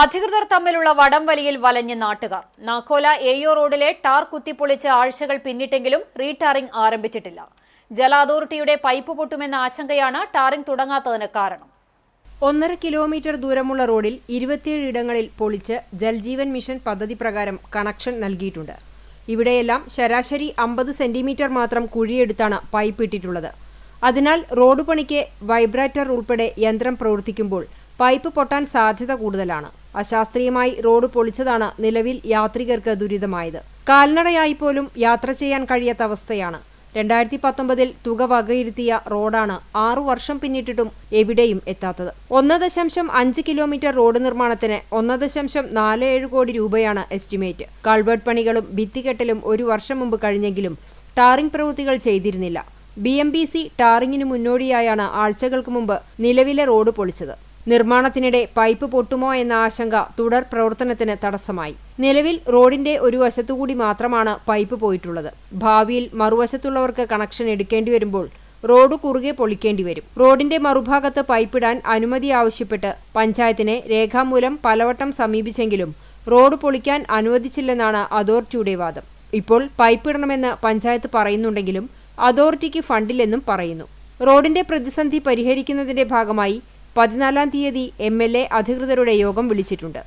അധികൃതർ തമ്മിലുള്ള വടംവലിയിൽ വലഞ്ഞ് നാട്ടുകാർ. നാക്കോല എയോ റോഡിലെ ടാർ കുത്തിപ്പൊളിച്ച് ആഴ്ചകൾ പിന്നിട്ടെങ്കിലും റീടാറിംഗ് ആരംഭിച്ചിട്ടില്ല. ജല അതോറിറ്റിയുടെ പൈപ്പ് പൊട്ടുമെന്ന ആശങ്കയാണ് ടാറിംഗ് തുടങ്ങാത്തതിന് കാരണം. ഒന്നര കിലോമീറ്റർ ദൂരമുള്ള റോഡിൽ ഇരുപത്തിയേഴ് ഇടങ്ങളിൽ പൊളിച്ച് ജൽജീവൻ മിഷൻ പദ്ധതി പ്രകാരം കണക്ഷൻ നൽകിയിട്ടുണ്ട്. ഇവിടെയെല്ലാം ശരാശരി അമ്പത് സെന്റിമീറ്റർ മാത്രം കുഴിയെടുത്താണ് പൈപ്പ് ഇട്ടിട്ടുള്ളത്. അതിനാൽ റോഡ് പണിക്ക് വൈബ്രേറ്റർ ഉൾപ്പെടെ യന്ത്രം പ്രവർത്തിക്കുമ്പോൾ പൈപ്പ് പൊട്ടാൻ സാധ്യത കൂടുതലാണ്. അശാസ്ത്രീയമായി റോഡ് പൊളിച്ചതാണ് നിലവിൽ യാത്രികർക്ക് ദുരിതമായത്. കാൽനടയായി പോലും യാത്ര ചെയ്യാൻ കഴിയാത്ത അവസ്ഥയാണ്. രണ്ടായിരത്തി പത്തൊമ്പതിൽ തുക വകയിരുത്തിയ റോഡാണ് ആറു വർഷം പിന്നിട്ടിട്ടും എവിടെയും എത്താത്തത്. ഒന്ന് ദശാംശം അഞ്ച് കിലോമീറ്റർ റോഡ് നിർമ്മാണത്തിന് ഒന്ന് ദശാംശം നാല് ഏഴ് കോടി രൂപയാണ് എസ്റ്റിമേറ്റ്. കാൾവേർട്ട് പണികളും ഭിത്തികെട്ടലും ഒരു വർഷം മുമ്പ് കഴിഞ്ഞെങ്കിലും ടാറിംഗ് പ്രവൃത്തികൾ ചെയ്തിരുന്നില്ല. ബി എം ബി സി ടാറിങ്ങിനു മുന്നോടിയായാണ് ആഴ്ചകൾക്ക് മുമ്പ് നിലവിലെ റോഡ് പൊളിച്ചത്. നിർമ്മാണത്തിനിടെ പൈപ്പ് പൊട്ടുമോ എന്ന ആശങ്ക തുടർ പ്രവർത്തനത്തിന് തടസ്സമായി. നിലവിൽ റോഡിന്റെ ഒരു വശത്തുകൂടി മാത്രമാണ് പൈപ്പ് പോയിട്ടുള്ളത്. ഭാവിയിൽ മറുവശത്തുള്ളവർക്ക് കണക്ഷൻ എടുക്കേണ്ടി വരുമ്പോൾ റോഡ് കുറുകെ പൊളിക്കേണ്ടി വരും. റോഡിന്റെ മറുഭാഗത്ത് പൈപ്പിടാൻ അനുമതി ആവശ്യപ്പെട്ട് പഞ്ചായത്തിനെ രേഖാമൂലം പലവട്ടം സമീപിച്ചെങ്കിലും റോഡ് പൊളിക്കാൻ അനുവദിച്ചില്ലെന്നാണ് അതോറിറ്റിയുടെ വാദം. ഇപ്പോൾ പൈപ്പിടണമെന്ന് പഞ്ചായത്ത് പറയുന്നുണ്ടെങ്കിലും അതോറിറ്റിക്ക് ഫണ്ടില്ലെന്നും പറയുന്നു. റോഡിന്റെ പ്രതിസന്ധി പരിഹരിക്കുന്നതിന്റെ ഭാഗമായി പതിനാലാം തീയതി എം എൽ എ അധികൃതരുടെ യോഗം വിളിച്ചിട്ടുണ്ട്